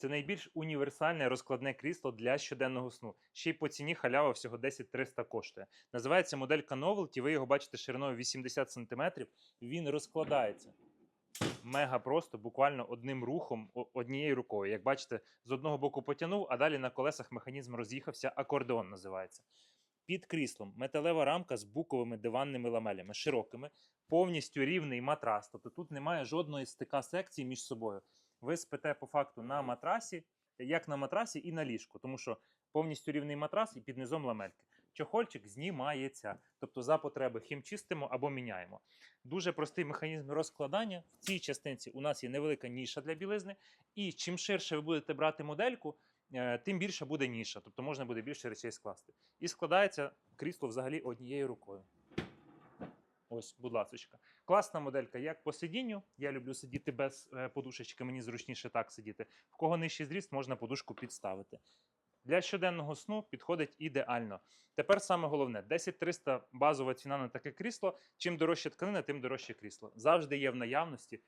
Це найбільш універсальне розкладне крісло для щоденного сну. Ще й по ціні халява всього 10 300 коштує. Називається моделька Novelty. Ви його бачите шириною 80 см. Він розкладається мега просто, буквально одним рухом, однією рукою. Як бачите, з одного боку потягнув, а далі на колесах механізм роз'їхався. Акордеон називається. Під кріслом металева рамка з буковими диванними ламелями, широкими, повністю рівний матрас. Тобто тут немає жодної стика секції між собою. Ви спите по факту на матрасі, як на матрасі, і на ліжку, тому що повністю рівний матрас і під низом ламельки. Чохольчик знімається, тобто за потреби хімчистимо або міняємо. Дуже простий механізм розкладання. В цій частинці у нас є невелика ніша для білизни, і чим ширше ви будете брати модельку, е, тим більше буде ніша, тобто можна буде більше речей скласти. І складається крісло взагалі однією рукою. Ось, будь ласочка. Класна моделька як по сидінню. Я люблю сидіти без е, подушечки, мені зручніше так сидіти. В кого нижчий зріст, можна подушку підставити. Для щоденного сну підходить ідеально. Тепер саме головне: 10-300 базова ціна на таке крісло. Чим дорожча тканина, тим дорожче крісло. Завжди є в наявності.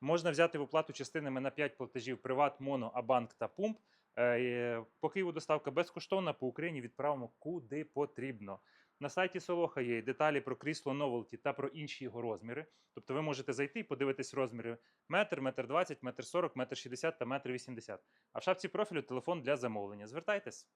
Можна взяти в оплату частинами на 5 платежів Приват, Моно, Абанк та Пумп. Е, По Києву доставка безкоштовна, по Україні відправимо куди потрібно. На сайті Солоха є деталі про крісло Novelty та про інші його розміри. Тобто ви можете зайти і подивитись розміри метр, метр 20, метр 40, метр 60 та метр 80. А в шапці профілю телефон для замовлення. Звертайтесь.